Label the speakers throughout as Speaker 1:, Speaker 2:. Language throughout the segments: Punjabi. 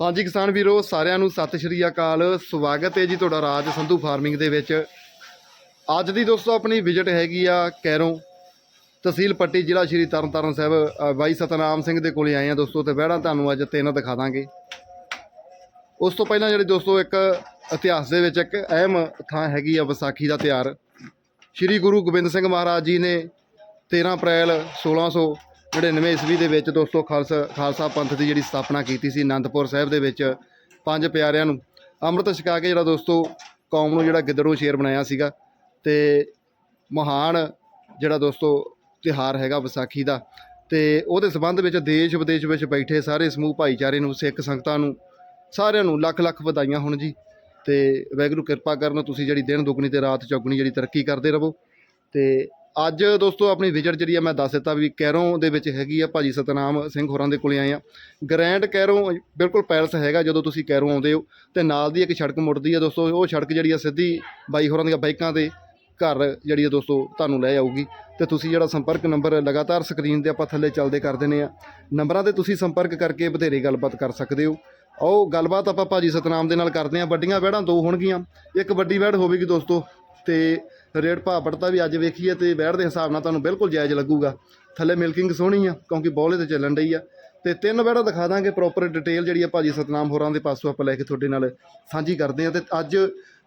Speaker 1: ਹਾਂਜੀ ਕਿਸਾਨ ਵੀਰੋ, ਸਾਰਿਆਂ ਨੂੰ ਸਤਿ ਸ਼੍ਰੀ ਅਕਾਲ। ਸਵਾਗਤ ਹੈ ਜੀ ਤੁਹਾਡਾ ਰਾਜ ਸੰਧੂ ਫਾਰਮਿੰਗ ਦੇ ਵਿੱਚ। ਅੱਜ ਦੀ ਦੋਸਤੋ ਆਪਣੀ ਵਿਜ਼ਿਟ ਹੈਗੀ ਆ ਕੈਰੋਂ। ਤਹਿਸੀਲ ਪੱਟੀ ਜ਼ਿਲ੍ਹਾ ਸ਼੍ਰੀ ਤਰਨਤਾਰਨ ਸਾਹਿਬ। ਬਾਈ ਸਤਨਾਮ ਸਿੰਘ ਦੇ ਕੋਲੇ ਆਏ ਆ ਦੋਸਤੋ ਤੇ ਵਹਿੜਾਂ ਤੁਹਾਨੂੰ ਅੱਜ ਤਿੰਨ ਦਿਖਾ ਦਾਂਗੇ। ਉਸ ਤੋਂ ਪਹਿਲਾਂ ਜਿਹੜੇ ਦੋਸਤੋ ਇੱਕ ਇਤਿਹਾਸ ਦੇ ਵਿੱਚ ਇੱਕ ਅਹਿਮ ਥਾਂ ਹੈਗੀ ਆ ਵਿਸਾਖੀ ਦਾ ਤਿਉਹਾਰ। ਸ਼੍ਰੀ ਗੁਰੂ ਗੋਬਿੰਦ ਸਿੰਘ ਮਹਾਰਾਜ ਜੀ ਨੇ 13 ਅਪ੍ਰੈਲ 1699 ਈਸਵੀ ਦੇ ਵਿੱਚ ਦੋਸਤੋ ਖਾਲਸਾ ਖਾਲਸਾ ਪੰਥ ਦੀ ਜਿਹੜੀ ਸਥਾਪਨਾ ਕੀਤੀ ਸੀ ਅਨੰਦਪੁਰ ਸਾਹਿਬ ਦੇ ਵਿੱਚ ਪੰਜ ਪਿਆਰਿਆਂ ਨੂੰ, ਅੰਮ੍ਰਿਤ ਛਕਾ ਕੇ ਜਿਹੜਾ ਦੋਸਤੋ ਕੌਮ ਨੂੰ ਜਿਹੜਾ ਗਿੱਦੜੂ ਸ਼ੇਰ ਬਣਾਇਆ ਸੀਗਾ ਤੇ ਮਹਾਨ ਜਿਹੜਾ ਦੋਸਤੋ ਤਿਹਾਰ ਹੈਗਾ ਵਿਸਾਖੀ ਦਾ ਤੇ ਉਹਦੇ ਸਬੰਧ ਵਿੱਚ ਦੇਸ਼ ਵਿਦੇਸ਼ ਵਿੱਚ ਬੈਠੇ ਸਾਰੇ ਸਮੂਹ ਭਾਈਚਾਰੇ ਨੂੰ, ਸਿੱਖ ਸੰਗਤਾਂ ਨੂੰ, ਸਾਰਿਆਂ ਨੂੰ ਲੱਖ ਲੱਖ ਵਧਾਈਆਂ ਹੋਣ ਜੀ ਤੇ ਵਾਹਿਗੁਰੂ ਕਿਰਪਾ ਕਰਨ ਤੁਸੀਂ ਜਿਹੜੀ ਦਿਨ ਦੁੱਗਣੀ ਤੇ ਰਾਤ ਚੌਗਣੀ ਜਿਹੜੀ ਤਰੱਕੀ ਕਰਦੇ ਰਹੋ ਤੇ ਅੱਜ ਦੋਸਤੋ ਆਪਣੀ ਵਿਜ਼ਿਟ ਜਿਹੜੀ ਆ ਮੈਂ ਦੱਸ ਦਿੱਤਾ ਵੀ ਕੈਰੋਂ ਦੇ ਵਿੱਚ ਹੈਗੀ ਆ ਭਾਜੀ ਸਤਨਾਮ ਸਿੰਘ ਹੋਰਾਂ ਦੇ ਕੋਲੇ ਆਏ ਆ। ਗ੍ਰੈਂਡ ਕੈਰੋਂ ਬਿਲਕੁਲ ਪੈਲਸ ਹੈਗਾ ਜਦੋਂ ਤੁਸੀਂ ਕੈਰੋਂ ਆਉਂਦੇ ਹੋ ਤੇ ਨਾਲ ਦੀ ਇੱਕ ਸੜਕ ਮੁੜਦੀ ਆ ਦੋਸਤੋ, ਉਹ ਸੜਕ ਜਿਹੜੀ ਆ ਸਿੱਧੀ ਬਾਈ ਹੋਰਾਂ ਦੀਆਂ ਬਾਈਕਾਂ ਤੇ ਘਰ ਜਿਹੜੀ ਆ ਦੋਸਤੋ ਤੁਹਾਨੂੰ ਲੈ ਆਊਗੀ। ਤੇ ਤੁਸੀਂ ਜਿਹੜਾ ਸੰਪਰਕ ਨੰਬਰ ਲਗਾਤਾਰ ਸਕਰੀਨ ਤੇ ਆਪਾਂ ਥੱਲੇ ਚੱਲਦੇ ਕਰ ਦਿੰਦੇ ਆ। ਨੰਬਰਾਂ ਤੇ ਤੁਸੀਂ ਸੰਪਰਕ ਕਰਕੇ ਬਥੇਰੀ ਗੱਲਬਾਤ ਕਰ ਸਕਦੇ ਹੋ। ਆਓ, ਗੱਲਬਾਤ ਆਪਾਂ ਭਾਜੀ ਸਤਨਾਮ ਦੇ ਨਾਲ ਕਰਦੇ ਆ। ਵੱਡੀਆਂ ਵਹਿੜਾਂ ਦੋ ਹੋਣਗੀਆਂ। ਇੱਕ ਵੱਡੀ ਵਹਿੜ ਹੋਵੇਗੀ ਦੋਸਤੋ ਤੇ ਰੇਟ ਭਾਅ ਪੜਤਾ ਵੀ ਅੱਜ ਵੇਖੀਏ ਤੇ ਵਹਿੜ ਦੇ ਹਿਸਾਬ ਨਾਲ ਤੁਹਾਨੂੰ ਬਿਲਕੁਲ ਜਾਇਜ਼ ਲੱਗੂਗਾ। ਥੱਲੇ ਮਿਲਕਿੰਗ ਸੋਹਣੀ ਆ, ਕਿਉਂਕਿ ਬੌਲੇ ਤੇ ਚੱਲਣ ਡਈ ਆ। ਤੇ ਤਿੰਨ ਵਹਿੜਾਂ ਦਿਖਾ ਦਾਂਗੇ ਪ੍ਰੋਪਰ ਡਿਟੇਲ ਜਿਹੜੀ ਆ ਭਾਜੀ ਸਤਨਾਮ ਹੋਰਾਂ ਦੇ ਪਾਸੋਂ ਆਪਾਂ ਲੈ ਕੇ ਤੁਹਾਡੇ ਨਾਲ ਸਾਂਝੀ ਕਰਦੇ ਆ। ਤੇ ਅੱਜ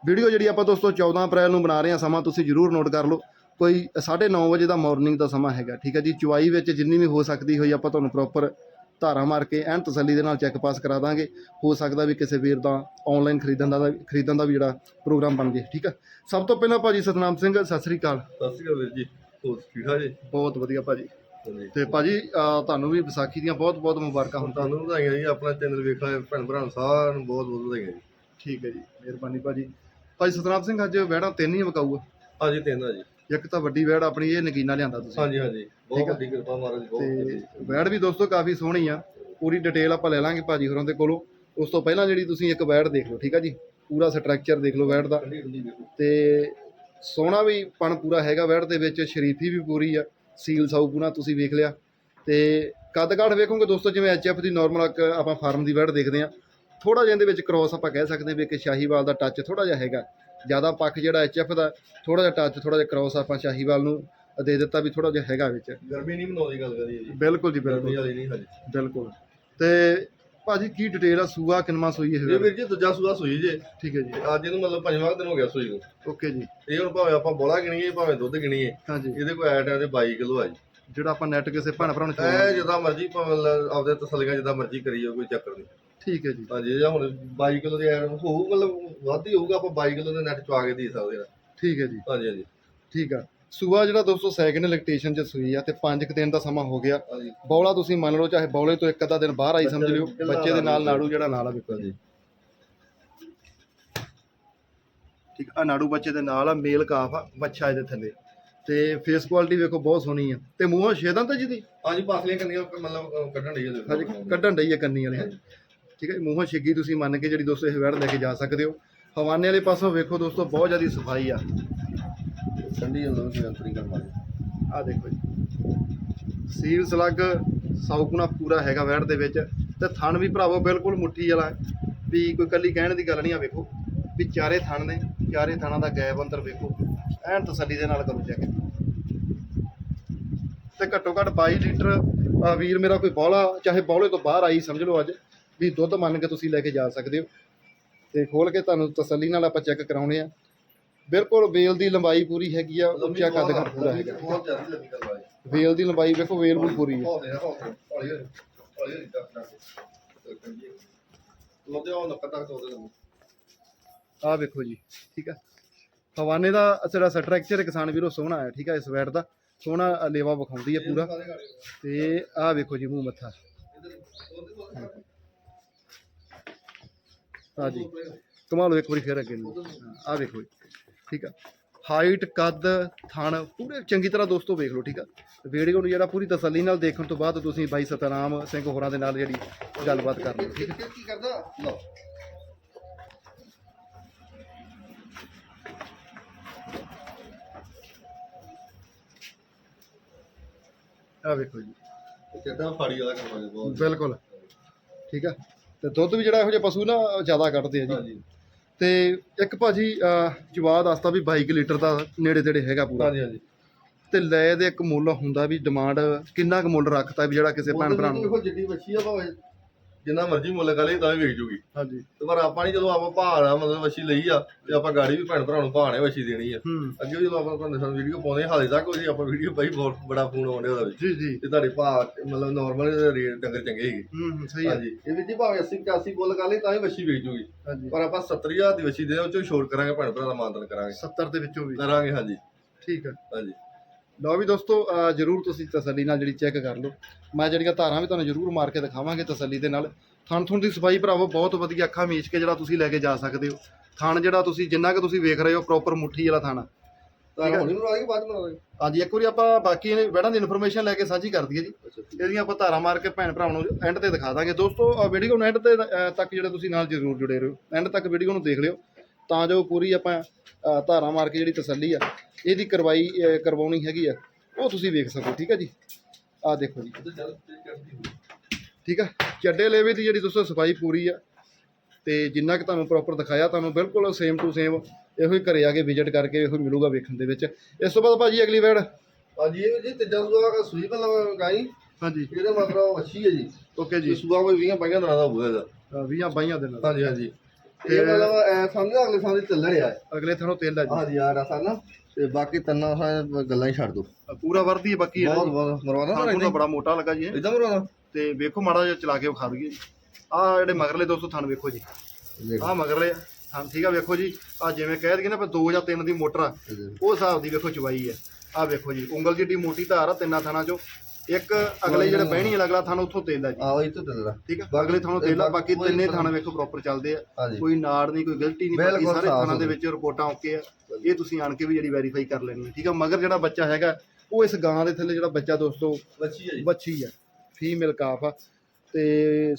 Speaker 1: ਵੀਡੀਓ ਜਿਹੜੀ ਆਪਾਂ ਦੋਸਤੋ 14 ਅਪ੍ਰੈਲ ਨੂੰ ਬਣਾ ਰਹੇ ਆ ਸਮਾਂ, ਤੁਸੀਂ ਜਰੂਰ ਨੋਟ ਕਰ ਲਓ। ਕੋਈ 9:30 ਵਜੇ ਦਾ ਮਾਰਨਿੰਗ ਦਾ ਸਮਾਂ ਹੈਗਾ, ਠੀਕ ਹੈ ਜੀ? ਚੁਆਈ ਵਿੱਚ ਜਿੰਨੀ ਵੀ ਹੋ ਸਕਦੀ ਹੋਈ ਆਪਾਂ ਤੁਹਾਨੂੰ ਪ੍ਰੋਪਰ ਧਾਰਾ ਮਾਰ ਕੇ ਐਨ ਤਸੱਲੀ ਦੇ ਨਾਲ ਚੈੱਕ ਪਾਸ ਕਰਾ ਦਾਂਗੇ। ਹੋ ਸਕਦਾ ਵੀ ਕਿਸੇ ਵੀਰ ਦਾ ਆਨਲਾਈਨ ਖਰੀਦਣ ਦਾ ਖਰੀਦਣ ਦਾ ਵੀ ਜਿਹੜਾ ਪ੍ਰੋਗਰਾਮ ਬਣ ਜੇ ਠੀਕ ਹੈ ਸਭ ਤੋਂ ਪਹਿਲਾਂ ਭਾਜੀ ਸਤਨਾਮ ਸਿੰਘ ਸਤਿ ਸ੍ਰੀ ਅਕਾਲ।
Speaker 2: ਸਤਿ ਸ਼੍ਰੀ ਅਕਾਲ ਵੀਰ ਜੀ ਹੋਰ ਠੀਕ ਠਾਕ ਜੀ?
Speaker 1: ਬਹੁਤ ਵਧੀਆ ਭਾਜੀ। ਤੇ ਭਾਜੀ ਤੁਹਾਨੂੰ ਵੀ ਵਿਸਾਖੀ ਦੀਆਂ ਬਹੁਤ ਬਹੁਤ ਮੁਬਾਰਕਾਂ ਹੋਣ
Speaker 2: ਤੁਹਾਨੂੰ ਵਧਾਈਆਂ ਜੀ ਆਪਣਾ ਚੈਨਲ ਵੇਖਣਾ ਭੈਣ ਭਰਾ ਸਾਰਿਆਂ ਨੂੰ ਬਹੁਤ ਬਹੁਤ ਵਧਾਈਆਂ ਜੀ।
Speaker 1: ਠੀਕ ਹੈ ਜੀ ਮਿਹਰਬਾਨੀ ਭਾਜੀ। ਭਾਜੀ ਸਤਨਾਮ ਸਿੰਘ ਅੱਜ ਵਹਿੜਾਂ ਤਿੰਨ ਹੀ ਵਿਕਾਊ ਆ
Speaker 2: ਹਾਂਜੀ ਤਿੰਨ ਆ ਜੀ।
Speaker 1: ਇੱਕ ਤਾਂ ਵੱਡੀ ਵਹਿੜ ਆਪਣੀ ਇਹ ਨਗੀਨਾ ਲਿਆਂਦਾ ਤੁਸੀਂ।
Speaker 2: ਹਾਂਜੀ ਹਾਂਜੀ। ਬਹੁਤ। ਵੱਡੀ ਕਿਰਪਾ ਮਹਾਰਾਜ ਬਹੁਤ
Speaker 1: ਤੇ ਵੈੜ ਵੀ ਦੋਸਤੋ ਕਾਫੀ ਸੋਹਣੀ ਆ। ਪੂਰੀ ਡਿਟੇਲ ਆਪਾਂ ਲੈ ਲਾਂਗੇ ਭਾਜੀ ਹੋਰਾਂ ਦੇ ਕੋਲੋਂ। ਉਸ ਤੋਂ ਪਹਿਲਾਂ ਜਿਹੜੀ ਤੁਸੀਂ ਇੱਕ ਵੈੜ ਦੇਖ ਲਓ ਠੀਕ ਆ ਜੀ? ਪੂਰਾ ਸਟਰਕਚਰ ਦੇਖ ਲਓ ਵੈੜ ਦਾ। ਤੇ ਸੋਹਣਾ ਵੀ ਪਣ ਪੂਰਾ ਹੈਗਾ ਵੈੜ ਦੇ ਵਿੱਚ ਸ਼ਰੀਫੀ ਵੀ ਪੂਰੀ ਆ। ਸੀਲ ਸਾਊ ਪੂਰਾ ਤੁਸੀਂ ਵੇਖ ਲਿਆ। ਤੇ ਕੱਦ ਕਾਠ ਵੇਖੋਗੇ ਦੋਸਤੋ ਜਿਵੇਂ ਐਚਐਫ ਦੀ ਨਾਰਮਲ ਆਪਾਂ ਫਾਰਮ ਦੀ ਵੈੜ ਦੇਖਦੇ ਆ। ਥੋੜਾ ਜਿਹਾ ਇਹਦੇ ਵਿੱਚ ਕ੍ਰੋਸ ਆਪਾਂ ਕਹਿ ਸਕਦੇ ਵੀ ਕਿ ਸ਼ਾਹੀਵਾਲ ਦਾ ਟੱਚ ਥੋੜਾ ਜਿਹਾ ਹੈਗਾ। ਜ਼ਿਆਦਾ ਪੱਖ ਜਿਹੜਾ ਐਚਐਫ ਦਾ ਥੋੜਾ ਜਿਹਾ ਟੱਚ ਥੋੜਾ ਜਿਹਾ ਕ੍ਰੋਸ ਆਪਾਂ ਸ਼ਾਹੀਵਾਲ ਨੂੰ ਦੇ ਦਿੱਤਾ ਵੀ ਥੋੜਾ ਜਿਹਾ ਹੈਗਾ ਵਿੱਚ।
Speaker 2: ਗਰਮੀ ਨਹੀਂ ਬਣਾਉਂਦੀ ਗੱਲ ਕਰੀ ਜੀ।
Speaker 1: ਬਿਲਕੁਲ ਜੀ ਬਿਲਕੁਲ।
Speaker 2: ਵਾਲੀ ਨਹੀਂ ਹਾਂਜੀ।
Speaker 1: ਬਿਲਕੁਲ। ਤੇ ਭਾਜੀ ਕੀ ਡਿਟੇਲ ਆ ਸੂਆ ਕਿੰਨਵਾਂ ਸੂਈ ਇਹ
Speaker 2: ਇਹ ਵੀਰ ਜੀ ਦੂਜਾ ਸੂਆ ਸੂਈ ਜੇ।
Speaker 1: ਠੀਕ ਹੈ ਜੀ।
Speaker 2: ਅੱਜ ਇਹਨੂੰ ਮਤਲਬ ਪੰਜਵਾਂ ਦਿਨ ਹੋ ਗਿਆ ਸੂਈ ਨੂੰ।
Speaker 1: ਓਕੇ ਜੀ।
Speaker 2: ਇਹ ਹੁਣ ਭਾਵੇਂ ਆਪਾਂ ਬੋਲਾ ਗਿਣੀਏ ਭਾਵੇਂ ਦੁੱਧ ਗਿਣੀਏ
Speaker 1: ਹਾਂਜੀ।
Speaker 2: ਇਹਦੇ ਕੋਲ ਐਟ ਤੇ 22 ਕਿਲੋ ਆ ਜੀ।
Speaker 1: ਜਿਹੜਾ ਆਪਾਂ ਨੈਟ ਕਿਸੇ ਭੈਣ ਭਰਾ ਨੂੰ
Speaker 2: ਇਹ ਜਿੱਦਾਂ ਮਰਜ਼ੀ ਭਾਵੇਂ ਆਪਦੇ ਤਸੱਲੀਆਂ ਜਿੱਦਾਂ ਮਰਜ਼ੀ ਕਰੀਓ ਕੋਈ ਚੱਕਰ ਨਹੀਂ।
Speaker 1: ਠੀਕ ਹੈ ਜੀ।
Speaker 2: ਹਾਂਜੀ ਜਾਂ ਹੁਣ 22 ਕਿਲੋ ਦੀ ਹੋਊ ਮਤਲਬ ਵੱਧ ਹੀ ਹੋਊਗਾ ਆਪਾਂ 22 ਕਿਲੋ ਦੇ ਨੈਟ ਚਵਾ ਕੇ ਦੇ ਸਕਦੇ ਹਾਂ।
Speaker 1: ਠੀਕ ਹੈ ਜੀ।
Speaker 2: ਹਾਂਜੀ ਹਾਂਜੀ।
Speaker 1: ਠੀਕ ਆ। ਸੂਆ ਜਿਹੜਾ ਦੋਸਤੋ ਸੈਕਿੰਡ ਇਲੈਕਟ੍ਰੀਸ਼ਨ ਚ ਸੂਈ ਆ ਤੇ 5 ਕੁ ਦਿਨ ਦਾ ਸਮਾਂ ਹੋ ਗਿਆ।
Speaker 2: ਹਾਂਜੀ।
Speaker 1: ਬੌਲਾ ਤੁਸੀਂ ਮੰਨ ਲਓ ਚਾਹੇ ਬੌਲੇ ਤੋਂ ਇੱਕ ਅੱਧਾ ਦਿਨ ਬਾਹਰ ਆਈ ਸਮਝ ਲਿਓ
Speaker 2: ਬੱਚੇ
Speaker 1: ਬੱਚੇ ਦੇ ਨਾਲ ਨਾੜੂ ਜਿਹੜਾ ਨਾਲ ਆ ਵੇਖੋ
Speaker 2: ਹਾਂਜੀ।
Speaker 1: ਠੀਕ ਆ ਨਾੜੂ ਬੱਚੇ ਦੇ ਨਾਲ ਆ ਮੇਲ ਕਾਫ ਆ ਬੱਚਾ ਇਹਦੇ ਥੱਲੇ। ਤੇ ਫੇਸ ਕੁਆਲਿਟੀ ਵੇਖੋ ਬਹੁਤ ਸੋਹਣੀ ਆ। ਤੇ ਮੂੰਹੋਂ ਛੇਦਾਂ ਤਾਂ ਜਿਹਦੀ
Speaker 2: ਹਾਂਜੀ ਪਾਸਲੀਆਂ ਕੰਨੀਆਂ ਮਤਲਬ ਅਹ, ਕੱਢਣ ਡਈ ਹੈ
Speaker 1: ਹਜੇ ਕੱਢਣ ਡਈ ਆ ਕੰਨੀ ਵਾਲੇ ਠੀਕ ਹੈ ਜੀ, ਮੂੰਹੋਂ ਛਿੱਗੀ ਤੁਸੀਂ ਮੰਨ ਕੇ ਜਿਹੜੀ ਦੋਸਤੋ ਇਹ ਵੈੜ ਲੈ ਕੇ ਜਾ ਸਕਦੇ ਹੋ। ਹਵਾਨੇ ਵਾਲੇ ਪਾਸੋਂ ਵੇਖੋ ਦੋਸਤੋ ਬਹੁਤ ਜ਼ਿਆਦਾ ਸਫ਼ਾਈ ਆ।
Speaker 2: ਠੰਡੀ ਅੰਦਰ ਕੋਈ ਅੰਤਰੀ ਕਰ ਮਾਰੇ
Speaker 1: ਆ ਦੇਖੋ ਜੀ। ਸੀਲ ਸਲੱਗ ਸੌਕਣਾ ਪੂਰਾ ਹੈਗਾ ਵੈੜ ਦੇ ਵਿੱਚ। ਤੇ ਥਣ ਵੀ ਭਰਾਵੋ ਬਿਲਕੁਲ ਮੁੱਠੀ ਵਾਲਾ ਹੈ। ਵੀ ਕੋਈ ਕੱਲੀ ਕਹਿਣ ਦੀ ਗੱਲ ਨਹੀਂ ਆ ਵੇਖੋ। ਵੀ ਚਾਰੇ ਥਣ ਨੇ ਚਾਰੇ ਥਣਾਂ ਦਾ ਗੈਪ ਅੰਦਰ ਵੇਖੋ। ਐਨ ਤਸੱਲੀ ਦੇ ਨਾਲ ਕਰੋ ਚੈੱਕ ਤੇ ਘੱਟੋ ਘੱਟ 22 ਲੀਟਰ ਵੀਰ ਮੇਰਾ ਕੋਈ ਬੌਲਾ ਚਾਹੇ ਬੌਲੇ ਤੋਂ ਬਾਹਰ ਆਈ ਸਮਝ ਲਓ ਅੱਜ। ਵੀ ਦੁੱਧ ਮੰਨ ਕੇ ਤੁਸੀਂ ਲੈ ਕੇ ਜਾ ਸਕਦੇ ਹੋ। ਤੇ ਖੋਲ ਕੇ ਤੁਹਾਨੂੰ ਤਸੱਲੀ ਨਾਲ ਆਪਾਂ ਚੈੱਕ ਕਰਾਉਣੇ ਆ। ਬਿਲਕੁਲ ਵੇਲ ਦੀ ਲੰਬਾਈ ਪੂਰੀ ਹੈਗੀ ਆ ਉੱਚਾ ਕੱਦ ਘੱਟ ਪੂਰਾ ਹੈਗਾ।
Speaker 2: ਬਹੁਤ ਜ਼ਿਆਦਾ ਲੰਬੀ ਕਰ ਵਾਲੀ
Speaker 1: ਦੀ ਲੰਬਾਈ ਵੇਖੋ ਵੇਲ ਵੀ ਪੂਰੀ ਹੈ।
Speaker 2: ਹੌਲੇ ਹੌਲੇ ਹੌਲੀ ਹੌਲੀ ਹੌਲੀ ਹੌਲੀ ਕਰ ਕਰ ਲੋਦੇ ਉਹ ਨੱਕਾ ਤੱਕ ਤੋਦੇ ਨੂੰ
Speaker 1: ਆਹ ਵੇਖੋ ਜੀ ਠੀਕ ਆ। ਹਵਾਨੇ ਦਾ ਜਿਹੜਾ ਸਟਰਕਚਰ ਕਿਸਾਨ ਵੀਰੋ ਸੋਹਣਾ ਹੈ ਠੀਕ ਆ ਇਸ ਵੈਟ ਦਾ। ਸੋਹਣਾ ਲੇਵਾ ਵਿਖਾਉਂਦੀ ਹੈ ਪੂਰਾ। ਤੇ ਆਹ ਵੇਖੋ ਜੀ ਮੂੰਹ ਮੱਥਾ। ਆ ਜੀ। ਕਮਾਲ ਇੱਕ ਵਾਰੀ ਫੇਰ ਅੱਗੇ ਨੂੰ। ਆਹ ਵੇਖੋ ਜੀ। ਠੀਕ ਆ। ਹਾਈਟ ਕੱਦ ਥਣ ਪੂਰੇ ਚੰਗੀ ਤਰ੍ਹਾਂ ਦੋਸਤੋ ਵੇਖ ਲਓ ਠੀਕ ਆ। ਵੀਡੀਓ ਨੂੰ ਜਿਹੜਾ ਪੂਰੀ ਤਸੱਲੀ ਨਾਲ ਦੇਖਣ ਤੋਂ ਬਾਅਦ ਤੁਸੀਂ ਬਾਈ ਸਤਨਾਮ ਸਿੰਘ ਹੋਰਾਂ ਦੇ ਨਾਲ ਜਿਹੜੀ ਗੱਲਬਾਤ ਕਰ ਲਓ ਠੀਕ ਹੈ
Speaker 2: ਕੀ ਕਰਦਾ? ਲਓ।
Speaker 1: ਆਹ ਵੇਖੋ ਜੀ।
Speaker 2: ਕਿੱਦਾਂ ਫਾੜੀ ਵਾਲਾ ਕਰਵਾ ਦੇ ਬਹੁਤ।
Speaker 1: ਬਿਲਕੁਲ। ਠੀਕ ਆ। ਤੇ ਦੁੱਧ ਵੀ ਜਿਹੜਾ ਇਹੋ ਜਿਹੇ ਪਸ਼ੂ ਨਾ ਜ਼ਿਆਦਾ ਕੱਢਦੇ ਆ ਜੀ। ਤੇ ਇੱਕ ਭਾਜੀ ਜਵਾਬ ਦੱਸਤਾ ਵੀ 22 ਲੀਟਰ ਦਾ ਨੇੜੇ ਤੇੜੇ ਹੈਗਾ ਪੂਰਾ।
Speaker 2: ਹਾਂਜੀ ਹਾਂਜੀ।
Speaker 1: ਤੇ ਲੈ ਦੇ ਇੱਕ ਮੁੱਲ ਹੁੰਦਾ ਵੀ ਡਿਮਾਂਡ ਕਿੰਨਾ ਕੁ ਮੁੱਲ ਰੱਖਤਾ ਵੀ ਜਿਹੜਾ ਕਿਸੇ ਭੈਣ ਭਰਾ ਨੂੰ।
Speaker 2: ਜਿੱਡੀ ਵੱਛੀ ਆ ਭਾਵੇਂ ਜਿੰਨਾ ਮਰਜ਼ੀ ਮੁੱਲ ਕਰੇ ਤਾਂ ਵੀ ਵੇਚ ਜੂਗੀ।
Speaker 1: ਹਾਂਜੀ।
Speaker 2: ਤੇ ਪਰ ਆਪਾਂ ਨਹੀਂ ਜਦੋਂ ਆਪਾਂ ਭਾਣਾ ਮਤਲਬ ਵੱਛੀ ਲਈ ਆ ਤੇ ਆਪਾਂ ਗਾੜੀ ਵੀ ਭੈਣ ਭਰਾ ਨੂੰ ਭਾਣੇ ਵੱਛੀ ਦੇਣੀ ਆ। ਅੱਗੇ ਵੀ ਜਦੋਂ ਆਪਾਂ ਤੁਹਾਨੂੰ ਸਾਨੂੰ ਵੀਡੀਓ ਪਾਉਂਦੇ ਹਾਲੇ ਤੱਕ ਉਹਦੀ ਆਪਾਂ ਵੀਡੀਓ ਪਾਈ ਬਹੁਤ ਬੜਾ ਫੋਨ ਆਉਂਦੇ ਉਹਦਾ ਵੀ
Speaker 1: ਜੀ ਜੀ।
Speaker 2: ਤੇ ਤੁਹਾਡੇ ਭਾਅ ਮਤਲਬ ਨਾਰਮਲ ਰੇਟ ਡੰਗਰ ਚੰਗੇ ਹੈਗੇ
Speaker 1: ਹੂੰ ਹੂੰ ਸਹੀ ਹੈ
Speaker 2: ਹਾਂਜੀ। ਇਹ ਵਿੱਚ ਹੀ ਭਾਵੇਂ 80 85 ਬੁੱਲ ਕਰ ਲਈ ਤਾਂ ਵੀ ਵੱਛੀ ਵੇਚ ਜੂਗੀ। ਪਰ ਆਪਾਂ 70000 ਦੀ ਵੱਛੀ ਦੇ ਉਹ ਚੋਂ ਛੋੜ ਕਰਾਂਗੇ ਭੈਣ ਭਰਾ ਦਾ ਮਾਨਦਨ ਕਰਾਂਗੇ।
Speaker 1: 70 ਦੇ ਵਿੱਚੋਂ ਵੀ।
Speaker 2: ਕਰਾਂਗੇ ਹਾਂਜੀ।
Speaker 1: ਠੀਕ ਹੈ
Speaker 2: ਹਾਂਜੀ।
Speaker 1: ਲਓ ਵੀ ਦੋਸਤੋ ਜਰੂਰ ਤੁਸੀਂ ਤਸੱਲੀ ਨਾਲ ਜਿਹੜੀ ਚੈੱਕ ਕਰ ਲਓ। ਮੈਂ ਜਿਹੜੀਆਂ ਧਾਰਾਂ ਵੀ ਤੁਹਾਨੂੰ ਜਰੂਰ ਮਾਰ ਕੇ ਦਿਖਾਵਾਂਗੇ ਤਸੱਲੀ ਦੇ ਨਾਲ। ਥਣ ਥੁਣ ਦੀ ਸਫ਼ਾਈ ਭਰਾਵੋ ਬਹੁਤ ਵਧੀਆ ਅੱਖਾਂ ਮੀਚ ਕੇ ਜਿਹੜਾ ਤੁਸੀਂ ਲੈ ਕੇ ਜਾ ਸਕਦੇ ਹੋ। ਥਣ ਜਿਹੜਾ ਤੁਸੀਂ ਜਿੰਨਾ ਕਿ ਤੁਸੀਂ ਵੇਖ ਰਹੇ ਹੋ ਪ੍ਰੋਪਰ ਮੁੱਠੀ ਵਾਲਾ ਥਣ ਹਾਂਜੀ ਇੱਕ ਵਾਰੀ ਆਪਾਂ ਬਾਕੀ ਵੜਾਂ ਦੀ ਇਨਫੋਰਮੇਸ਼ਨ ਲੈ ਕੇ ਸਾਂਝੀ ਕਰ ਦਈਏ ਜੀ। ਇਹਦੀਆਂ ਆਪਾਂ ਧਾਰਾਂ ਮਾਰ ਕੇ ਭੈਣ ਭਰਾਵਾਂ ਨੂੰ ਐਂਡ ਤੇ ਦਿਖਾ ਦਾਂਗੇ। ਦੋਸਤੋ ਵੀਡੀਓ ਨੂੰ ਐਂਡ ਤੇ ਤੱਕ ਜਿਹੜੇ ਤੁਸੀਂ ਨਾਲ ਜਰੂਰ ਜੁੜੇ ਰਹੋ। ਐਂਡ ਤੱਕ ਵੀਡੀਓ ਨੂੰ ਦੇਖ ਲਿਓ। ਤਾਂ ਜੋ ਪੂਰੀ ਆਪਾਂ ਧਾਰਾਂ ਮਾਰ ਕੇ ਜਿਹੜੀ ਤਸੱਲੀ ਆ ਇਹਦੀ ਕਰਵਾਈ ਕਰਵਾਉਣੀ ਹੈਗੀ ਆ ਉਹ ਤੁਸੀਂ ਵੇਖ ਸਕੋ ਠੀਕ ਹੈ ਜੀ? ਆਹ ਦੇਖੋ ਜੀ। ਠੀਕ ਆ? ਚੱਡੇ ਲੇਵੇ ਦੀ ਜਿਹੜੀ ਦੋਸਤੋ ਸਫ਼ਾਈ ਪੂਰੀ ਆ ਤੇ ਜਿੰਨਾ ਕਿ ਤੁਹਾਨੂੰ ਪ੍ਰੋਪਰ ਦਿਖਾਇਆ ਤੁਹਾਨੂੰ ਬਿਲਕੁਲ ਸੇਮ ਟੂ ਸੇਮ ਇਹੋ ਹੀ ਘਰੇ ਆ ਕੇ ਵਿਜ਼ਿਟ ਕਰਕੇ ਇਹੋ ਮਿਲੂਗਾ ਵੇਖਣ ਦੇ ਵਿੱਚ। ਇਸ ਤੋਂ ਬਾਅਦ ਭਾਜੀ ਅਗਲੀ ਵੇੜ।
Speaker 2: ਹਾਂਜੀ ਇਹ ਜੀ ਤੀਜਾ ਸੂਆ ਦਾ ਸੂਈ ਮਤਲਬ ਗਾਈ।
Speaker 1: ਹਾਂਜੀ।
Speaker 2: ਇਹਦੇ ਮਤਲਬ ਵੱਛੀ ਹੈ ਜੀ।
Speaker 1: ਓਕੇ
Speaker 2: ਜੀ। ਸੂਆ ਕੋਈ 20 ਪੰਜਾਂ ਦਿਨਾਂ ਦਾ ਹੋਊਗਾ ਇਹਦਾ।
Speaker 1: 20 ਬਾਈਆਂ ਦੇ। ਨਾਲ
Speaker 2: ਹਾਂਜੀ ਹਾਂਜੀ।
Speaker 1: ਤੇ-
Speaker 2: ਮਤਲਬ ਐ ਸਮਝੋ ਅਗਲੇ ਸਾਲ ਦੀ ਚੱਲ ਰਿਹਾ ਹੈ।
Speaker 1: ਅਗਲੇ ਥਾਣੋਂ ਤੇਲ ਆ ਜੀ
Speaker 2: ਹਾਂਜੀ ਯਾਰ ਅਸਾਂ ਨਾ ਤੇ ਬਾਕੀ ਤੰਨਾ ਸਾਂ ਗੱਲਾਂ ਹੀ ਛੱਡ ਦੋ
Speaker 1: ਪੂਰਾ ਵਰਦੀ ਹੈ ਬਾਕੀ
Speaker 2: ਬਹੁਤ ਬਹੁਤ ਮਰਵਾਦਾ ਨਾ
Speaker 1: ਬੜਾ ਮੋਟਾ ਲੱਗਾ ਜੀ।
Speaker 2: ਇਦਾਂ ਮਰਵਾਦਾ
Speaker 1: ਤੇ ਵੇਖੋ ਮਾੜਾ ਜਿਹਾ ਚਲਾ ਕੇ ਵਿਖਾ ਦਈਏ ਆਹ ਜਿਹੜੇ ਮਗਰਲੇ ਦੋਸਤੋ ਥਣ ਵੇਖੋ ਜੀ। ਆਹ ਮਗਰਲੇ ਆ ਥਣ ਠੀਕ ਆ ਵੇਖੋ ਜੀ। ਆ ਜਿਵੇਂ ਕਹਿ ਦਈਏ ਨਾ 2 ਜਾਂ 3 ਦੀ ਮੋਟਰ ਆ ਉਹ ਹਿਸਾਬ ਦੀ ਵੇਖੋ ਚਵਾਈ ਹੈ। ਆਹ ਵੇਖੋ ਜੀ ਉਂਗਲ ਜਿੱਡੀ ਮੋਟੀ ਧਾਰ ਆ ਤਿੰਨਾਂ ਥਾਣਾ ਚੋਂ। ਇੱਕ ਅਗਲੇ ਜਿਹੜੇ ਬਹਿਣੀ ਵਾਲਾ ਅਗਲਾ ਥਣ ਉੱਥੋਂ ਤੇਲ ਜੀ।
Speaker 2: ਆਹ ਇਹ ਤੋਂ ਚੱਲਦਾ
Speaker 1: ਠੀਕ ਆ? ਅਗਲੇ ਥਾਣੋਂ ਤੇਲ ਬਾਕੀ ਤਿੰਨੇ ਥਾਣਾ ਵੇਖੋ ਪ੍ਰੋਪਰ ਚੱਲਦੇ ਆ। ਕੋਈ ਨਾੜ ਨਹੀਂ ਕੋਈ ਗਲਤੀ ਨਹੀਂ ਬਾਕੀ ਸਾਰੇ ਥਾਣਾਂ ਦੇ। ਵਿੱਚ ਰਿਪੋਰਟਾਂ ਓਕੇ ਆ। ਇਹ ਤੁਸੀਂ ਆਣ ਕੇ ਵੀ ਜਿਹੜੀ ਵੈਰੀਫਾਈ ਕਰ ਲੈਣੀ ਹੈ ਠੀਕ ਆ? ਮਗਰ ਜਿਹੜਾ ਬੱਚਾ ਹੈਗਾ ਉਹ ਇਸ ਗਾਂ ਦੇ ਥੱਲੇ ਜਿਹੜਾ ਬੱਚਾ ਦੋਸਤੋ
Speaker 2: ਵੱਛੀ ਹੈ ਜੀ।
Speaker 1: ਬੱਚੀ ਆ। ਫੀਮੇਲ ਕਾਫ ਆ। ਤੇ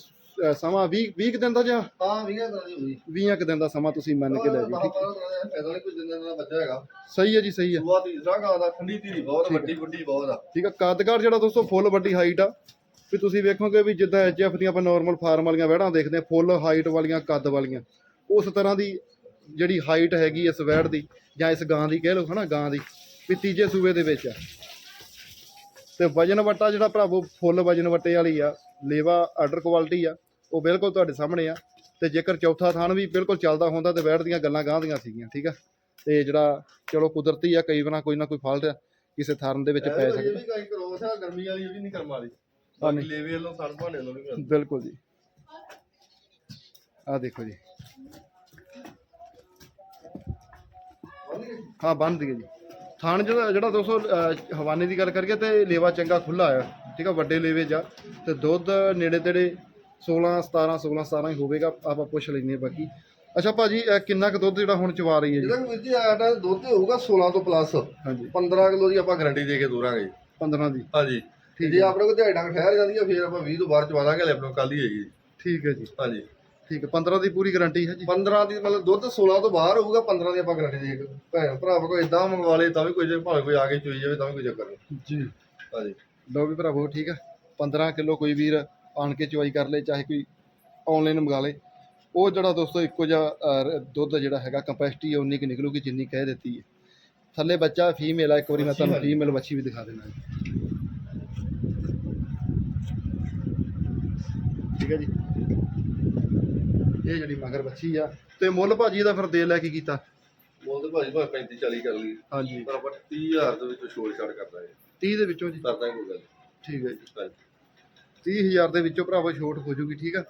Speaker 1: ਸਮਾਂ 20 20 ਕੁ ਦਿਨ ਦਾ ਜਾਂ?
Speaker 2: ਹਾਂ 20 ਦਿਨਾਂ ਦੀ ਹੋਈ
Speaker 1: 20 ਕੁ ਦਿਨ ਦਾ ਸਮਾਂ ਤੁਸੀਂ ਮੰਨ ਕੇ ਲੈ ਜੀ ਠੀਕ
Speaker 2: ਫਾਇਦਾ ਨਹੀਂ ਕੋਈ ਜਿੰਨੇ ਦਾ ਬੱਚਾ ਹੈਗਾ।
Speaker 1: ਸਹੀ ਹੈ ਜੀ ਸਹੀ ਹੈ।
Speaker 2: ਸੂਆ ਤੀਸਰਾ ਗਾਂ ਦਾ ਠੰਡੀ ਧੀਰੀ ਬਹੁਤ ਵੱਡੀ ਵੱਡੀ ਬਹੁਤ ਆ।
Speaker 1: ਠੀਕ ਆ ਕੱਦਕਾਰ ਜਿਹੜਾ ਦੋਸਤੋ ਫੁੱਲ ਵੱਡੀ ਹਾਈਟ ਆ। ਵੀ ਤੁਸੀਂ ਵੇਖੋਗੇ ਵੀ ਜਿੱਦਾਂ ਐਚਐਫ ਦੀਆਂ ਆਪਾਂ ਨਾਰਮਲ ਫਾਰਮ ਵਾਲੀਆਂ ਵਹਿੜਾਂ ਦੇਖਦੇ ਆ ਫੁੱਲ ਹਾਈਟ ਵਾਲੀਆਂ ਕੱਦ ਵਾਲੀਆਂ। ਉਸ ਤਰ੍ਹਾਂ ਦੀ ਜਿਹੜੀ ਹਾਈਟ ਹੈਗੀ ਇਸ ਵਹਿੜ ਦੀ ਜਾਂ ਇਸ ਗਾਂ ਦੀ ਕਹਿ ਲਓ ਹਨਾ ਗਾਂ ਦੀ ਵੀ ਤੀਜੇ ਸੂਬੇ ਦੇ ਵਿੱਚ ਆ। ਤੇ ਵਜਨ ਵਟਾ ਜਿਹੜਾ ਭਰਾਵੋ ਫੁੱਲ ਵਜਨ ਵਟੇ ਵਾਲੀ ਆ ਲੇਵਾ ਆਰਡਰ ਕੁਆਲਿਟੀ ਆ ਉਹ ਬਿਲਕੁਲ ਤੁਹਾਡੇ ਸਾਹਮਣੇ ਆ। ਤੇ ਜੇਕਰ ਚੌਥਾ ਥਾਨ ਵੀ ਬਿਲਕੁਲ ਚੱਲਦਾ ਹੁੰਦਾ ਤੇ ਵਹਿੜ ਦੀਆਂ ਗੱਲਾਂ ਗਾਂ ਦੀਆਂ ਸੀਗੀਆਂ ਠੀਕ ਆ? ਤੇ ਜਿਹੜਾ ਚਲੋ ਕੁਦਰਤੀ ਆ ਕਈ ਵਾਰ ਕੋਈ ਨਾ ਕੋਈ ਫਾਲਟ ਕਿਸੇ ਥਾਰਨ ਦੇ ਵਿੱਚ ਪੈ
Speaker 2: ਇਹ
Speaker 1: ਸਕਦਾ।
Speaker 2: ਵੀ ਕਈ ਕਰੋਸ ਆ ਗਰਮੀ ਵਾਲੀ ਇਹ ਵੀ ਨਹੀਂ ਕਰਮ ਵਾਲੀ।
Speaker 1: ਹਾਂ,
Speaker 2: ਬਾਕੀ ਲੇਵੇ ਵੱਲੋਂ ਸਣ ਭਾਣੇ ਵੱਲੋਂ ਵੀ ਕਰਮ।
Speaker 1: ਬਿਲਕੁਲ ਜੀ। ਆ ਦੇਖੋ ਜੀ। ਹਾਂ ਬੰਦ ਦਈਏ ਜੀ। ਥਾਣ ਜਿਹੜਾ ਜਿਹੜਾ ਦੋਸਤੋ ਅਹ, ਹਵਾਨੇ ਦੀ ਗੱਲ ਕਰੀਏ ਤੇ ਲੇਵਾ ਚੰਗਾ ਖੁੱਲਾ ਆ ਠੀਕ ਆ ਵੱਡੇ ਲੇਵੇ ਜਾ ਤੇ ਦੁੱਧ ਨੇੜੇ ਤੇੜੇ 16 17 16 17 ਹੀ ਹੋਵੇਗਾ ਆਪਾਂ ਪੁੱਛ ਹਾਂ ਬਾਕੀ। ਅੱਛਾ ਭਾਜੀ ਇਹ ਕਿੰਨਾ ਕੁ ਦੁੱਧ ਜਿਹੜਾ ਹੁਣ ਚਵਾ ਰਹੀ ਹੈ ਜੀ?
Speaker 2: ਵੀਰ ਜੀ ਆਟਾ ਦੁੱਧ ਹੋਊਗਾ 16 ਤੋਂ ਪਲੱਸ।
Speaker 1: ਹਾਂਜੀ।
Speaker 2: 15 ਕਿਲੋ ਦੀ ਆਪਾਂ ਗਾਰੰਟੀ ਦੇ ਕੇ ਦੋਰਾਂਗੇ।
Speaker 1: 15 ਦੀ।
Speaker 2: ਹਾਂਜੀ।
Speaker 1: ਠੀਕ
Speaker 2: ਜੇ ਆਪਣੇ ਕੋਲ ਦਿਹਾੜੀ ਡੰਗ ਠਹਿਰ ਜਾਂਦੀ ਆ ਫਿਰ ਆਪਾਂ 20 ਤੋਂ ਬਾਅਦ ਚਵਾ ਦਾਂਗੇ ਲੈ ਆਪਣੇ ਕੱਲ ਹੀ ਹੈਗੀ।
Speaker 1: ਠੀਕ ਹੈ ਜੀ।
Speaker 2: ਹਾਂਜੀ।
Speaker 1: ਠੀਕ ਹੈ 15 ਦੀ ਪੂਰੀ ਗਾਰੰਟੀ ਹੈ ਜੀ।
Speaker 2: 15 ਦੀ ਮਤਲਬ ਦੁੱਧ 16 ਤੋਂ ਬਾਹਰ ਹੋਊਗਾ 15 ਦੀ ਆਪਾਂ ਗਾਰੰਟੀ ਦੇ ਭੈਣ ਭਰਾ ਕੋਈ ਇਦਾਂ ਮੰਗਵਾ ਲੇ ਤਾਂ ਵੀ ਕੋਈ ਜੇ ਭਾਵੇਂ ਕੋਈ ਆ ਕੇ ਚੋਈ ਜਾਵੇ ਤਾਂ ਵੀ ਕੋਈ ਚੱਕਰ ਨਹੀਂ।
Speaker 1: ਜੀ।
Speaker 2: ਹਾਂਜੀ।
Speaker 1: ਲਓ ਵੀ ਭਰਾਵੋ ਠੀਕ ਆ 15 ਕਿਲੋ ਕੋਈ ਵੀਰ ਆਣ ਕੇ ਚਵਾਈ ਕਰ ਲੇ ਚਾਹੇ ਕੋਈ ਆਨਲਾਈਨ ਮੰਗਾ ਲੇ। ਉਹ ਜਿਹੜਾ ਦੋਸਤੋ ਇੱਕੋ ਜਿਹਾ ਦੁੱਧ ਜਿਹੜਾ ਹੈਗਾ ਕੰਪੈਸਿਟੀ ਉਨੀ ਕਿ ਨਿਕਲੂਗੀ ਜਿੰਨੀ ਕਹਿ ਦਿੱਤੀ ਹੈ। ਥੱਲੇ ਬੱਚਾ ਫੀਮੇਲ ਆ ਇੱਕ ਵਾਰੀ ਮੈਂ ਤੁਹਾਨੂੰ ਫੀਮੇਲ ਬੱਚੀ ਵੀ ਦਿਖਾ ਦੇਣਾ ਠੀਕ ਹੈ ਜੀ। ਇਹ ਜਿਹੜੀ ਮਗਰ ਬੱਚੀ ਆ। ਤੇ ਮੁੱਲ ਭਾਜੀ ਦਾ ਫਿਰ ਦੇ ਲੈ ਕੇ ਕੀਤਾ।
Speaker 2: ਮੁੱਲ ਤੇ ਭਾਜੀ ਭਾਵੇਂ 35 40 ਕਰ ਲਈ
Speaker 1: ਹਾਂਜੀ।
Speaker 2: ਪਰ ਆਪਾਂ 30000 ਦੇ ਵਿੱਚ ਛੋੜ ਛਾੜ ਕਰਦਾ ਹੈ
Speaker 1: 30 ਦੇ ਵਿੱਚੋਂ ਜੀ।
Speaker 2: ਕਰਦਾ ਕੋਈ ਗੱਲ
Speaker 1: ਠੀਕ ਹੈ ਜੀ।
Speaker 2: ਹਾਂਜੀ।
Speaker 1: 30000 ਦੇ ਵਿੱਚੋਂ ਭਰਾਵਾ ਛੋਟ ਹੋ ਜੂਗੀ ਠੀਕ ਆ।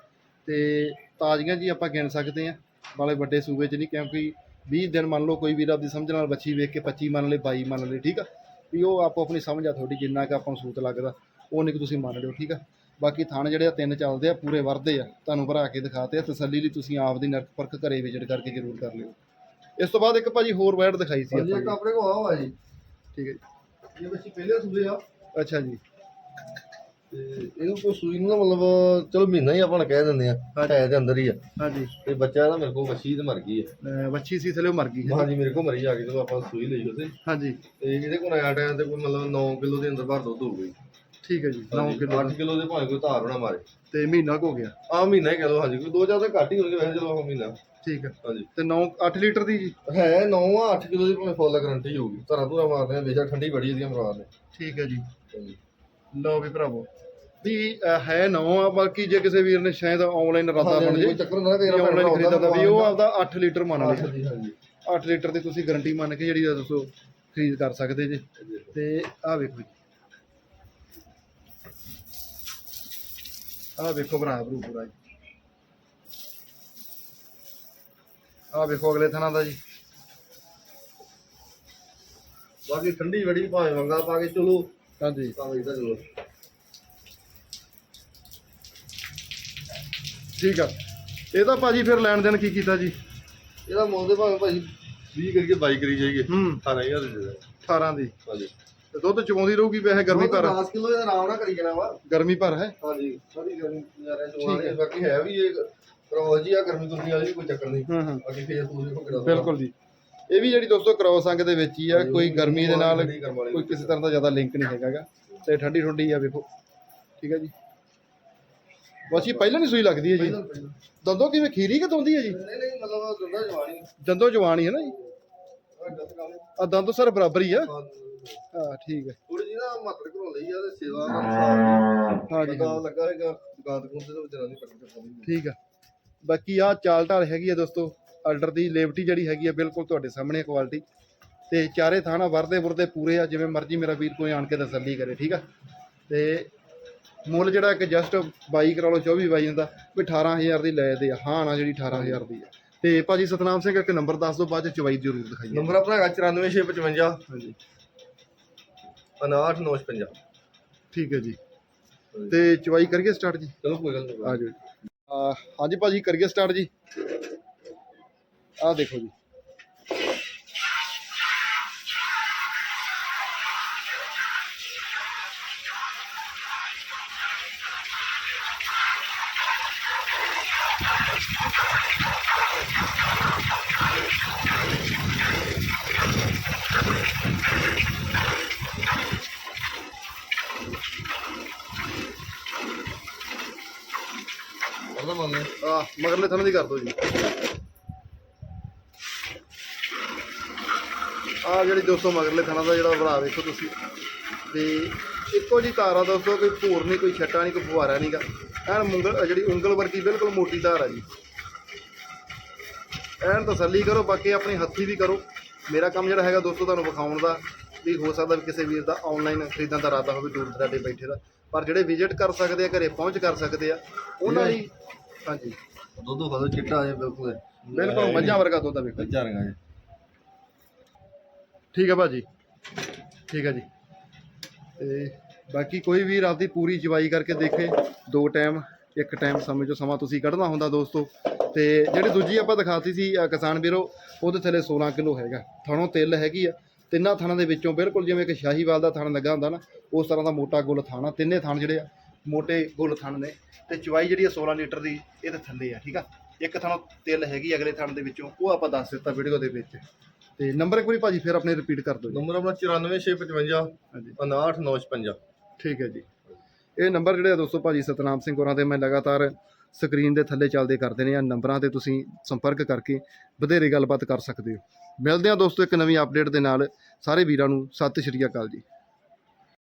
Speaker 1: ਤੇ ਤਾਜ਼ੀਆਂ ਜੀ ਆਪਾਂ ਗਿਣ ਸਕਦੇ ਆ। ਵਾਲੇ ਵੱਡੇ ਸੂਬੇ 'ਚ ਨਹੀਂ ਕਿਉਂਕਿ 20 ਦਿਨ ਮੰਨ ਲਓ ਕੋਈ ਵੀਰ ਆਪਦੀ ਸਮਝ ਨਾਲ ਬੱਚੀ ਵੇਖ ਕੇ 25 ਮੰਨ ਲਏ 22 ਮੰਨ ਲਏ ਠੀਕ ਆ। ਵੀ ਉਹ ਆਪੋ ਆਪਣੀ ਸਮਝ ਆ ਤੁਹਾਡੀ ਜਿੰਨਾ ਕਿ ਆਪਾਂ ਨੂੰ ਸੂਤ ਲੱਗਦਾ ਉਹ ਨਹੀਂ ਤੁਸੀਂ ਮੰਨ ਲਿਓ ਠੀਕ ਆ। ਬਾਕੀ ਥਾਣ ਜਿਹੜੇ ਆ ਤਿੰਨ ਚੱਲਦੇ ਆ ਪੂਰੇ ਵਰਦੇ ਆ। ਤੁਹਾਨੂੰ ਭਰਾ ਕੇ ਦਿਖਾਤੇ ਆ ਤਸੱਲੀ ਲਈ ਤੁਸੀਂ ਆਪ ਦੀ ਨਰਕ ਪਰਖ ਘਰੇ ਵਿਜ਼ਿਟ ਕਰਕੇ ਜ਼ਰੂਰ ਕਰ ਲਿਓ। ਇਸ ਤੋਂ ਬਾਅਦ ਇੱਕ ਭਾਜੀ ਹੋਰ ਵੈਡ ਦਿਖਾਈ ਸੀ
Speaker 2: ਹਾਂਜੀ
Speaker 1: ਆਪਾਂ
Speaker 2: ਇੱਕ
Speaker 1: ਨੇ।
Speaker 2: ਆਪਣੇ ਕੋਲ ਆ ਜੀ
Speaker 1: ਠੀਕ ਹੈ ਜੀ।
Speaker 2: ਇਹ ਬੱਚੀ ਪਹਿਲੇ ਸੂਬੇ ਆ।
Speaker 1: ਅੱਛਾ ਜੀ।
Speaker 2: ਤੇ ਇਹਨੂੰ ਕੋਈ ਸੂਈ ਨੂੰ ਨਾ ਮਤਲਬ ਚਲੋ ਮਹੀਨਾ ਹੀ ਆਪਾਂ ਨੂੰ ਕਹਿ ਦਿੰਦੇ ਆ ਹੈ ਦੇ ਅੰਦਰ ਹੀ ਆ।
Speaker 1: ਹਾਂਜੀ।
Speaker 2: ਤੇ ਬੱਚਾ ਇਹਦਾ ਮੇਰੇ ਕੋਲ ਬੱਚੀ ਤੇ ਮਰ ਗਈ ਆ।
Speaker 1: ਅਹ ਬੱਚੀ ਸੀ ਥਲੇ ਮਰ ਗਈ ਹੈ।
Speaker 2: ਹਾਂਜੀ ਮੇਰੇ ਕੋਲ ਮਰੀ ਆ ਕੇ ਜਦੋਂ ਆਪਾਂ ਸੂਈ ਲਈ ਉਹਦੇ
Speaker 1: ਹਾਂਜੀ।
Speaker 2: ਤੇ ਇਹਦੇ ਕੋਲ ਆਇਆ ਟਾਈਮ ਤੇ ਕੋਈ ਮਤਲਬ 9 ਕਿਲੋ ਦੇ ਅੰਦਰ ਬਾਹਰ ਦੁੱਧ ਹੋਊਗਾ ਜੀ।
Speaker 1: ਠੀਕ ਹੈ ਜੀ 9 ਕਿਲੋ
Speaker 2: 8 ਕਿਲੋ ਦੇ ਭਾਵੇਂ ਕੋਈ ਧਾਰ ਨਾ ਮਾਰੇ।
Speaker 1: ਤੇ ਮਹੀਨਾ ਕੁ ਹੋ ਗਿਆ।
Speaker 2: ਆ ਮਹੀਨਾ ਹੀ ਕਿਲੋ ਹਾਂਜੀ ਕੋਈ ਦੋ ਚਾਰ ਤਾਂ ਘੱਟ ਹੀ ਹੋਣਗੇ ਵੈਸੇ ਚਲੋ ਆਹ ਮਹੀਨਾ।
Speaker 1: ਠੀਕ ਹੈ।
Speaker 2: ਹਾਂਜੀ।
Speaker 1: ਤੇ 9 8 ਲੀਟਰ ਦੀ ਜੀ?
Speaker 2: ਹੈ 9 ਆ 8 ਕਿਲੋ ਦੀ ਭਾਵੇਂ ਫੁੱਲ ਗਾਰੰਟੀ ਹੋਊਗੀ। ਧਾਰਾਂ ਧੂਰਾ ਮਾਰਦੇ ਆ ਬੇਸ਼ੱਕ ਠੰਡੀ ਬੜੀ ਇਹਦੀਆਂ ਮਰਵਾ ਦੇ
Speaker 1: ਠੀਕ ਹੈ ਜੀ।
Speaker 2: ਹਾਂਜੀ।
Speaker 1: ਲਓ ਵੀ ਭਰਾਵੋ ਵੀ ਹੈ 9 ਆ ਬਾਕੀ ਜੇ ਕਿਸੇ ਵੀਰ ਨੇ ਸ਼ਾਇਦ ਆਨਲਾਈਨ ਇਰਾਦਾ ਬਣ ਜੇ
Speaker 2: ਕੋਈ ਚੱਕਰ ਹੁੰਦਾ ਨਾ ਕਈ
Speaker 1: ਆਨਲਾਈਨ ਖਰੀਦਦਾ ਵੀ ਉਹ ਆਪਦਾ 8 ਲੀਟਰ ਮੰਨ ਲੇ
Speaker 2: ਹਾਂਜੀ ਹਾਂਜੀ।
Speaker 1: 8 ਲੀਟਰ ਦੀ ਤੁਸੀਂ ਗਾਰੰਟੀ ਮੰਨ ਕੇ ਜਿਹੜੀ ਆ ਦੱਸੋ ਖਰੀਦ ਕਰ ਸਕਦੇ ਜੇ। ਤੇ ਆਹ ਵੇਖੋ ਜੀ। ਆਹ ਵੇਖੋ ਭਰਾ ਭਰੂ ਪੂਰਾ ਜੀ। ਆਹ ਵੇਖੋ ਅਗਲੇ ਥਾਣਾ ਦਾ ਜੀ।
Speaker 2: ਬਾਕੀ ਠੰਡੀ ਬੜੀ ਭਾਵੇਂ ਵੰਗਾ ਪਾ ਕੇ ਚਲੋ।
Speaker 1: ਹਾਂਜੀ।
Speaker 2: ਤਾਂ ਇਹਦਾ ਚਲੋ।
Speaker 1: ਠੀਕ ਆ। ਇਹਦਾ ਭਾਜੀ ਫਿਰ ਲੈਣ ਦੇਣ ਕੀ ਕੀਤਾ ਜੀ?
Speaker 2: ਇਹਦਾ ਮੁੱਲ ਦੇ ਭਾਵੇਂ ਭਾਜੀ 20 ਕਰੀਏ 22 ਕਰੀ ਜਾਈਏ।
Speaker 1: ਹੂੰ।
Speaker 2: 18000 ਦੇ ਦੇ।
Speaker 1: 18 ਦੀ।
Speaker 2: ਹਾਂਜੀ।
Speaker 1: ਤੇ ਦੁੱਧ ਚਵਾਉਂਦੀ ਰਹੂਗੀ ਵੈਸੇ ਗਰਮੀ ਭਰ
Speaker 2: 10 ਕਿਲੋ ਇਹਦਾ ਆਰਾਮ ਨਾਲ ਕਰੀ ਜਾਣਾ ਵਾ।
Speaker 1: ਗਰਮੀ ਭਰ ਹੈ?
Speaker 2: ਹਾਂਜੀ ਸਾਰੀ ਗਰਮੀ ਨਜ਼ਾਰੇ
Speaker 1: ਠੀਕ
Speaker 2: ਚੋਣਾਂ
Speaker 1: ਹੈ।
Speaker 2: ਬਾਕੀ ਹੈ ਵੀ ਇਹ ਕਰੋਜ ਜੀ ਆ ਗਰਮੀ ਗੁਰਮੀ ਵਾਲੀ ਵੀ ਕੋਈ ਚੱਕਰ ਨਹੀਂ।
Speaker 1: ਹੂੰ ਹੂੰ।
Speaker 2: ਬਾਕੀ ਫੇਰ ਤੂੰ ਦੇਖੋ ਕਿਹੜਾ
Speaker 1: ਬਿਲਕੁਲ ਜੀ। ਇਹ ਵੀ ਜਿਹੜੀ ਦੋਸਤੋ ਕ੍ਰੋਸ ਅੰਗ ਦੇ ਵਿੱਚ ਹੀ ਆ ਕੋਈ ਗਰਮੀ ਦੇ ਨਾਲ ਕੋਈ ਕਿਸੇ ਤਰ੍ਹਾਂ ਦਾ ਜ਼ਿਆਦਾ ਲਿੰਕ ਨਹੀਂ ਹੈਗਾਗਾ ਤੇ ਠੰਡੀ ਠੰਡੀ ਆ ਵੇਖੋ। ਠੀਕ ਹੈ ਜੀ। ਬਸ ਇਹ ਪਹਿਲਾਂ ਨਹੀਂ ਸੂਈ ਲੱਗਦੀ ਹੈ ਜੀ। ਦੰਦੋਂ ਕਿਵੇਂ ਖੀਰੀ ਕਿ ਦੋਂਦੀ ਹੈ ਜੀ?
Speaker 2: ਨਹੀਂ ਨਹੀਂ ਮਤਲਬ ਦੁੱਧਾ ਜਵਾਨੀ
Speaker 1: ਦੰਦੋਂ ਜਵਾਨ ਹੀ ਨਾ ਜੀ। ਆ ਦੰਦ ਸਰ ਬਰਾਬਰ ਹੀ ਆ।
Speaker 2: ਹਾਂ
Speaker 1: ਹਾਂ ਠੀਕ ਹੈ।
Speaker 2: ਥੋੜੀ ਜੀ ਨਾ ਮਾਤਰ ਘਰੋਂ ਲਈ ਆ ਤੇ ਸੇਵਾ ਦਾ ਹਿਸਾਬ
Speaker 1: ਹਾਂ ਜੀ
Speaker 2: ਦੁਕਾਨ ਲੱਗਾ ਹੈਗਾ ਦੁਕਾਨ ਦੁਕਾਨ ਤੇ ਤਾਂ ਵਿਚਾਰਾ ਨਹੀਂ ਪੱਟ ਕਰਦਾ
Speaker 1: ਠੀਕ ਆ ਬਾਕੀ ਆ ਚਾਲ ਢਾਲ ਹੈਗੀ ਆ ਦੋਸਤੋ ਆਰਡਰ ਦੀ ਲੇਵਟੀ ਜਿਹੜੀ ਹੈਗੀ ਆ ਬਿਲਕੁਲ ਤੁਹਾਡੇ ਸਾਹਮਣੇ ਕੁਆਲਿਟੀ ਤੇ ਚਾਰੇ ਥਾਣਾ ਵਰਦੇ ਵਰਦੇ ਪੂਰੇ ਆ ਜਿਵੇਂ ਮਰਜ਼ੀ ਮੇਰਾ ਵੀਰ ਕੋਈ ਆਣ ਕੇ ਤਸੱਲੀ ਕਰੇ ਠੀਕ ਆ? ਤੇ ਮੁੱਲ ਜਿਹੜਾ ਕਿ ਜਸਟ 22 ਕਰਾ ਲਓ 24 22 ਹੁੰਦਾ ਵੀ 18000 ਦੀ ਲੈ ਦੇ ਆ ਹਾਂ ਨਾ ਜਿਹੜੀ 18000 ਦੀ ਆ। ਤੇ ਭਾਜੀ ਸਤਨਾਮ ਸਿੰਘ ਇੱਕ ਨੰਬਰ ਦੱਸ ਦਿਓ ਬਾਅਦ ਚ ਚਵਾਈ ਜ਼ਰੂਰ ਦਿਖਾਈਏ।
Speaker 2: ਨੰਬਰ ਆਪਣਾ ਹੈਗਾ 94655
Speaker 1: ਹਾਂਜੀ।
Speaker 2: 5955
Speaker 1: ਠੀਕ ਹੈ ਜੀ। ਤੇ ਚਵਾਈ ਕਰੀਏ ਸਟਾਰਟ ਜੀ?
Speaker 2: ਚਲੋ ਕੋਈ ਗੱਲ ਨਹੀਂ
Speaker 1: ਆ ਜਾਓ ਜੀ। ਆ ਹਾਂਜੀ ਭਾਜੀ ਕਰੀਏ ਸਟਾਰਟ ਜੀ। ਆ ਦੇਖੋ ਜੀ।
Speaker 2: ਉਹਦਾ ਮੰਨ
Speaker 1: ਆ ਮਗਰਲੇ ਥਾਣੇ ਦੀ ਕਰ ਦਿਓ ਜੀ। ਆ ਜਿਹੜੀ ਦੋਸਤੋ ਮਗਰਲੇ ਥਾਣਾ ਦਾ ਜਿਹੜਾ ਭਰਾ ਵੇਖੋ ਤੁਸੀਂ। ਤੇ ਇੱਕੋ ਜੀ ਤਾਰ ਆ ਦੋਸਤੋ, ਕੋਈ ਭੂਰ ਨਹੀਂ ਕੋਈ ਛੱਟਾ ਨਹੀਂ ਕੋਈ ਫੁਹਾਰਾ ਨਹੀਂਗਾ ਐਨ ਮੁੰਗਲ ਜਿਹੜੀ ਉਂਗਲ ਵਰਗੀ ਬਿਲਕੁਲ ਮੋਟੀ ਧਾਰ ਆ ਜੀ। ਐਨ ਤਸੱਲੀ ਕਰੋ, ਬਾਕੀ ਆਪਣੀ ਹੱਥੀ ਵੀ ਕਰੋ। ਮੇਰਾ ਕੰਮ ਜਿਹੜਾ ਹੈਗਾ ਦੋਸਤੋ ਤੁਹਾਨੂੰ ਵਿਖਾਉਣ ਦਾ। ਵੀ ਹੋ ਸਕਦਾ ਵੀ ਕਿਸੇ ਵੀਰ ਦਾ ਆਨਲਾਈਨ ਖਰੀਦਣ ਦਾ ਇਰਾਦਾ ਹੋਵੇ ਦੂਰ ਦਰਾਡੇ ਬੈਠੇ ਦਾ। ਪਰ ਜਿਹੜੇ ਵਿਜ਼ਿਟ ਕਰ ਸਕਦੇ ਆ ਘਰੇ ਪਹੁੰਚ ਕਰ ਸਕਦੇ ਆ ਉਹਨਾਂ ਲਈ ਹਾਂਜੀ।
Speaker 2: ਦੁੱਧ ਖਾਦੋ ਚਿੱਟਾ ਜੇ ਬਿਲਕੁਲ
Speaker 1: ਬਿਲਕੁਲ ਮੱਝਾਂ ਵਰਗਾ ਦੁੱਧ ਆ ਵੇਖੋ
Speaker 2: ਮੱਝਾਂ ਜੇ।
Speaker 1: ਠੀਕ ਹੈ ਭਾਜੀ। ਠੀਕ ਹੈ ਜੀ। ਤੇ ਬਾਕੀ ਕੋਈ ਵੀ ਆਪਦੀ ਪੂਰੀ ਜਵਾਈ ਕਰਕੇ ਦੇਖੇ ਦੋ ਟਾਈਮ ਇੱਕ ਟਾਈਮ ਸਮੇਂ ਚੋਂ ਸਮਾਂ ਤੁਸੀਂ ਕੱਢਣਾ ਹੁੰਦਾ ਦੋਸਤੋ। ਤੇ ਜਿਹੜੀ ਦੂਜੀ ਆਪਾਂ ਦਿਖਾਤੀ ਸੀ ਕਿਸਾਨ ਵੀਰੋ ਉਹਦੇ ਥੱਲੇ 16 ਕਿਲੋ ਹੈਗਾ। ਥਣੋਂ ਤਿੱਲ ਹੈਗੀ ਆ। ਤਿੰਨਾਂ ਥਣਾਂ ਦੇ ਵਿੱਚੋਂ ਬਿਲਕੁਲ ਜਿਵੇਂ ਕਿ ਸ਼ਾਹੀਵਾਲ ਦਾ ਥਣ ਲੱਗਾ ਹੁੰਦਾ ਨਾ ਉਸ ਤਰ੍ਹਾਂ ਦਾ ਮੋਟਾ ਗੁੱਲ ਥਾਣਾ ਤਿੰਨੇ ਥਣ ਜਿਹੜੇ ਆ ਮੋਟੇ ਗੁੱਲ ਥਣ ਨੇ। ਤੇ ਚਵਾਈ ਜਿਹੜੀ ਆ 16 ਲੀਟਰ ਦੀ ਇਹਦੇ ਥੱਲੇ ਆ ਠੀਕ ਆ? ਇੱਕ ਥਣੋਂ ਤਿੱਲ ਹੈਗੀ ਅਗਲੇ ਥਣ ਦੇ ਵਿੱਚੋਂ ਉਹ ਆਪਾਂ ਦੱਸ ਦਿੱਤਾ ਵੀਡੀਓ ਦੇ ਵਿੱਚ। ਤੇ ਨੰਬਰ ਇੱਕ ਵਾਰੀ ਭਾਜੀ ਫਿਰ ਆਪਣੇ ਰਿਪੀਟ ਕਰ ਦਿਓ
Speaker 2: ਨੰਬਰ ਆਪਣਾ 94655
Speaker 1: ਹਾਂਜੀ।
Speaker 2: 59955
Speaker 1: ਠੀਕ ਹੈ ਜੀ। ਇਹ ਨੰਬਰ ਜਿਹੜੇ ਆ ਦੋਸਤੋ ਭਾਜੀ ਸਤਨਾਮ ਸਿੰਘ ਹੋਰਾਂ ਦੇ ਮੈਂ ਲਗਾਤਾਰ ਸਕਰੀਨ ਦੇ ਥੱਲੇ ਚੱਲਦੇ ਕਰਦੇ ਨੇ ਆ ਨੰਬਰਾਂ ਤੇ ਤੁਸੀਂ ਸੰਪਰਕ ਕਰਕੇ ਵਧੇਰੇ ਗੱਲਬਾਤ ਕਰ ਸਕਦੇ ਹੋ। ਮਿਲਦੇ ਹਾਂ ਦੋਸਤੋ ਇੱਕ ਨਵੀਂ ਅਪਡੇਟ ਦੇ ਨਾਲ। ਸਾਰੇ ਵੀਰਾਂ ਨੂੰ ਸਤਿ ਸ਼੍ਰੀ ਅਕਾਲ ਜੀ।